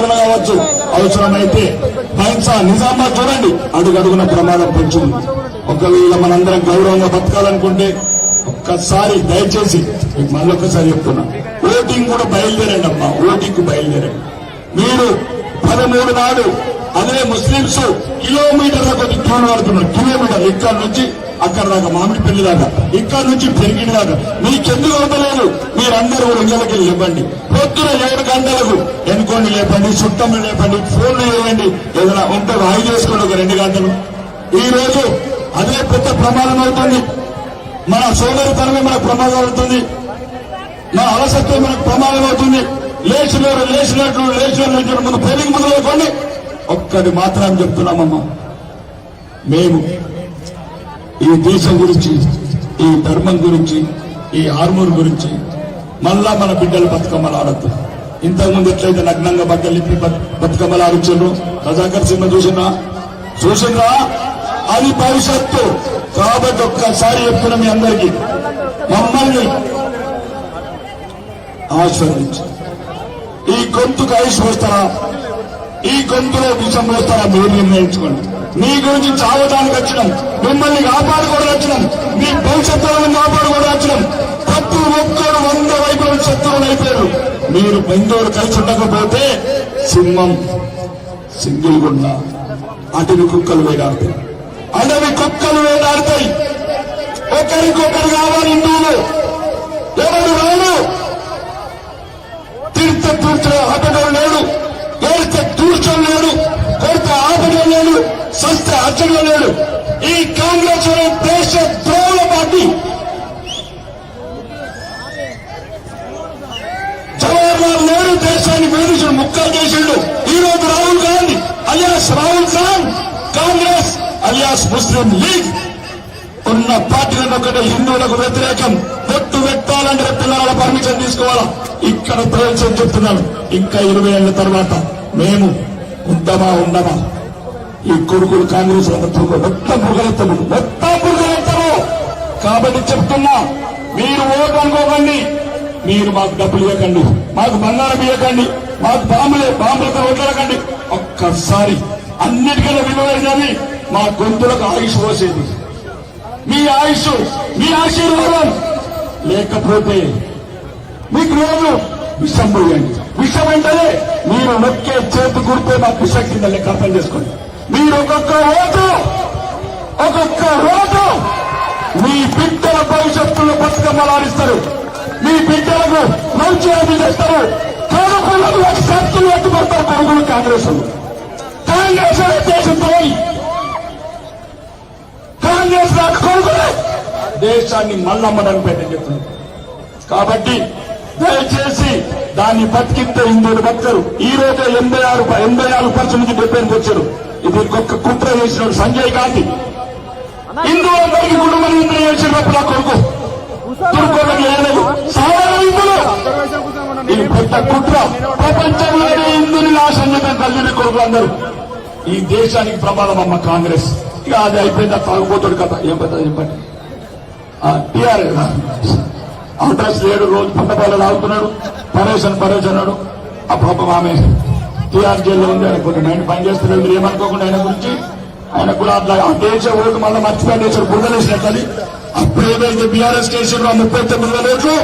ఆందోళన కావచ్చు. అవసరమైతే బైన్సా నిజామాబాద్ చూడండి. అడుగడుగున ప్రమాదం పెంచుంది. ఒకవేళ మనందరం గౌరవంగా బతకాలనుకుంటే ఒక్కసారి దయచేసి మీకు మళ్ళొక్కసారి చెప్తున్నా. ఓటింగ్ కూడా బయలుదేరండి అమ్మా. ఓటింగ్ బయలుదేరండి. మీరు పదమూడు నాడు అదే ముస్లింస్ కిలోమీటర్ల కొద్ది క్యూలు పడుతున్నారు కిలోమీటర్ ఇక్కడ నుంచి అక్కడ దాకా మామిడి పెళ్ళి దాకా ఇక్కడ నుంచి పెరిగిన దాకా మీకెందుకు అవ్వలేదు మీరందరూ కూడా ఇళ్ళకి లేపండి. పొద్దున ఏడు గంటలకు ఎన్నుకోండి లేపండి చుట్టంలో లేపండి ఫోన్లు లేవండి ఏదైనా ఉంటే వాయి చేసుకోండి ఒక రెండు గంటలు. ఈ రోజు అదే పెద్ద ప్రమాదం అవుతుంది. మన సోదరితనమే మనకు ప్రమాదం అవుతుంది. మన అలసత్వం మనకు ప్రమాదం అవుతుంది. లేచినారు లేచినట్లు లేచినట్లు మన ముందు మొదలుకోండి ఒక్కటి మాత్రం చెప్తున్నామమ్మా. మేము ఈ దేశం గురించి ఈ ధర్మం గురించి ఈ ఆర్మూర్ గురించి మళ్ళా మన బిడ్డలు బతుకమ్మలు ఆడద్దు ఇంతకుముందు ఎట్లయితే నగ్నంగా బట్టలు ఇప్పి బతుకమ్మలు ఆడించారు రజాకర్ సినిమా చూసినా చూసినా అది భవిష్యత్తు. కాబట్టి ఒక్కసారి చెప్తున్నా మీ అందరికీ మమ్మల్ని ఆశీర్వదించు. ఈ గొంతుకు ఐస్ వస్తారా ఈ గొంతులో విషం వస్తారా మీరు నిర్ణయించుకోండి. మీ గురించి చావటానికి వచ్చినాం. మిమ్మల్ని కాపాడుకోవడం వచ్చినాం. మీ భవిష్యత్తులను కాపాడుకోవడం వచ్చినాం. ప్రతి ఒక్కరు వంద వైపు శత్రువులు అయిపోయారు. మీరు బంధువులు కలిసి ఉండకపోతే సింహం సింగిల్ గుండ అటవి కుక్కలు వేడాడతాయి అడవి కుక్కలు వేడాడతాయి ఒకరికొకరు కావాలి హిందువులు ఎవరు రాడు? తీర్థ తూర్చ ఆపడం లేడు. సస్తే అచ్చడం ఈ కాంగ్రెస్ దేశ ద్రోహుల పార్టీ. జవహర్లాల్ నెహ్రూ దేశాన్ని వేధించిన ముక్కలు చేసిండు. ఈ రోజు రాహుల్ గాంధీ అలియాస్ రాహుల్ ఖాన్ కాంగ్రెస్ అలియాస్ ముస్లిం లీగ్. ఉన్న పార్టీలను ఒకటే హిందువులకు వ్యతిరేకం. పొట్టు పెట్టాలంటే పిల్లల పర్మిషన్ తీసుకోవాలా? ఇక్కడ ప్రవేశం చెప్తున్నాను. ఇంకా ఇరవై ఏళ్ళ తర్వాత మేము ఉంటామా ఉండమా? ఈ కొడుకులు కాంగ్రెస్ మొత్తం పురుగెత్తము మొత్తం పురుగెత్తము కాబట్టి చెప్తున్నా మీరు ఓటు అనుకోకండి. మీరు మాకు డబ్బులు ఇవ్వకండి. మాకు బంగారం ఇవ్వకండి. మాకు బాంబులే బాంబులతో ఓట్లకండి ఒక్కసారి అన్నిటికన్నా విలువైనది మా గొంతులకు ఆయుష్ పోసేది. మీ ఆయుష్ మీ ఆశీర్వాదం లేకపోతే మీకు రోజు విషం పోయండి. విషం వెంటనే మీరు నొక్కే చేతి గుర్తే మాకు విషం కింద లెక్క అర్థం చేసుకోండి. మీరు ఒక్కొక్క రోజు ఒక్కొక్క రోజు మీ బిడ్డల భవిష్యత్తులో బతుకమ్మలాడిస్తారు మీ బిడ్డలకు మంచి అభివృద్ధి చేస్తారు కొడుకులకు ఒక శక్తులు ఎత్తుకొస్తారు కొడుకులు కాంగ్రెస్ కాంగ్రెస్ దేశంతో కాంగ్రెస్ రాక కొడుకులే దేశాన్ని మళ్ళమ్మడానికి పెట్టని చెప్తున్నారు. కాబట్టి దయచేసి దాన్ని బతికిస్తే ఇందులో బతకరు. ఈ రోజు ఎనభై ఆరు ఎనభై నాలుగు పర్సెంట్ నుంచి డెబ్బై ఎనిమిది వచ్చారు ఇది ఒక్క కుట్ర చేసినాడు సంజయ్ గాంధీ. హిందువులందరికీ కుటుంబం ఇంద్రియ చేసినప్పుడు ఆ కొడుకు. తుర్కోలకి లేదు సాధారణ హిందువులు. ఈ పెద్ద కుట్ర. ప్రపంచంలోనే హిందుని నాశనం చేసిన తల్లిని కొడుకులు అందరూ. ఈ దేశానికి ప్రమాదం అమ్మ కాంగ్రెస్. ఇక అది అయిపోయిందా? తాగుపోతాడు కదా ఏం పెద్ద చెప్పండి. టీఆర్ఎస్. అడ్రస్ లేడు రోజు పండపాలు తాగుతున్నాడు పరేషన్ పరేష్ అన్నాడు ఆ పాపం ఆమె టీఆర్ జైల్లో ఉంది. ఆయన కొంచెం మైండ్ పని మీరు ఏమనుకోకుండా ఆయన గురించి ఆయన కూడా అట్లా ఆ దేశ ఓటు మళ్ళీ మర్చిపోయిన దేశం బురదలేసినట్టు అప్పుడు ఏదైతే బీఆర్ఎస్ కేసులో ఆ ముప్పై తొమ్మిది వేల ఓట్లు.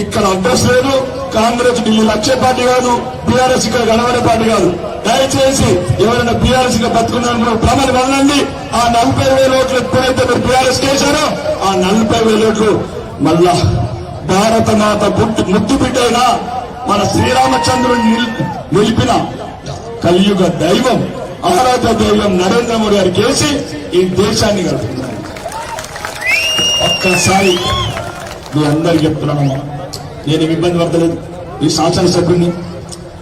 ఇక్కడ అడ్రస్ లేదు కాంగ్రెస్ ఢిల్లీ లక్ష్య పార్టీ కాదు. బీఆర్ఎస్ ఇక్కడ కనబడే పార్టీ కాదు. దయచేసి ఎవరైనా బీఆర్ఎస్గా బతుకున్న ప్రమాణం వదలండి ఆ నలభై వేల ఓట్లు ఎప్పుడైతే మీరు బీఆర్ఎస్ చేశారో ఆ నలభై వేల ఓట్లు మళ్ళా భారత మాత ముద్దు బిడ్డైన మన శ్రీరామచంద్రుని నిలిపిన కలియుగ దైవం ఆరాధ దైవం నరేంద్ర మోడీ గారు చేసి ఈ దేశాన్ని గడుపుతున్నారు. ఒక్కసారి మీ అందరికి చెప్తున్నాను నేను ఇబ్బంది పడతలేదు. ఈ శాసనసభ్యుని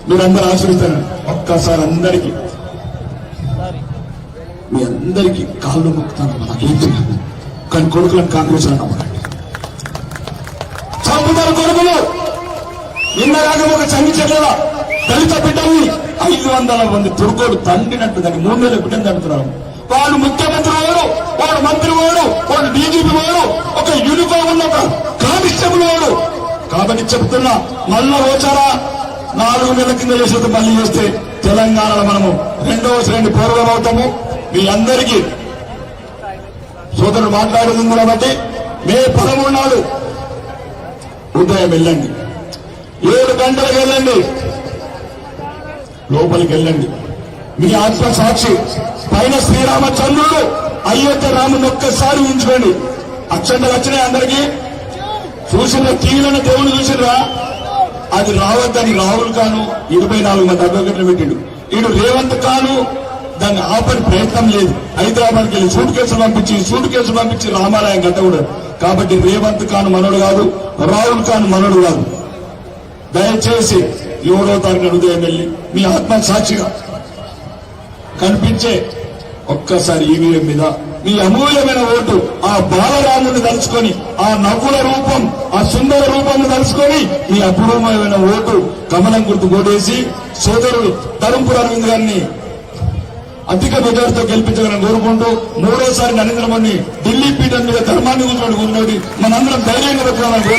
మీరందరూ ఆశ్రయిస్తాను ఒక్కసారి అందరికీ మీ అందరికీ కాళ్ళు మొక్కుతాను నాకేం తెలియదు కానీ కొడుకులను కాంగ్రెస్ అన్నమాట. నిన్నగాక ఒక చంగి చెట్ల దళిత బిడ్డల్ని ఐదు వందల మంది తుడుకోడు తండినట్టు దాన్ని మూడు నెలల బిడ్డను తంటున్నారు వాడు ముఖ్యమంత్రి వాడు వాడు మంత్రి వాడు వాడు డీజీపీ వాడు ఒక యూనిఫామ్ ఉన్న ఒక కానిస్టేబుల్ వాడు కాబట్టి చెప్తున్నా మళ్ళా వచ్చారా నాలుగు నెలల కింద చేసేది మళ్ళీ చేస్తే తెలంగాణలో మనము రెండవ శ్రేణి పూర్వం అవుతాము. మీ అందరికీ సోదరుడు మాట్లాడుతుంది కాబట్టి మే పదమూడు నాడు ఉదయం వెళ్ళండి. ఏడు గంటలకు వెళ్ళండి. లోపలికి వెళ్ళండి. మీ ఆత్మ సాక్షి పైన శ్రీరామచంద్రుడు అయోధ్య రాముని ఒక్కసారి ఉంచుకోండి అక్షంతలు వచ్చినాయి అందరికీ? చూసిన టీవీలను దేవుని చూసినరా అది రావద్దని రాహుల్ కాను ఇరవై నాలుగు మంది అడ్వకేట్లు పెట్టిండు. ఇటు రేవంత్ కాను దాన్ని ఆపని ప్రయత్నం లేదు. హైదరాబాద్కి వెళ్ళి సూట్ కేసులు పంపించి సూట్ కేసులు పంపించి రామాలయం కట్టకూడదు కాబట్టి రేవంత్ ఖాన్ మనోడు కాదు రాహుల్ ఖాన్ మనోడు కాదు. దయచేసి ఏడో తారీఖు ఉదయం వెళ్ళి మీ ఆత్మ సాక్షిగా కనిపించే ఒక్కసారి ఈవీఎం మీద మీ అమూల్యమైన ఓటు ఆ బాలరాముని తలుచుకొని ఆ నవ్వుల రూపం ఆ సుందర రూపం తలుచుకొని మీ అపూర్వమైన ఓటు కమలం గుర్తు కొట్టేసి సోదరుడు తరుంపుర అరవింద్ గారిని అధిక మెజార్టీతో గెలిపించాలని కోరుకుంటూ మూడోసారి నరేంద్ర మోడీ ఢిల్లీ పీఠం మీద ధర్మాన్ని కూర్చొని కూర్చోండి మనందరం ధైర్యంగా పెట్టాలని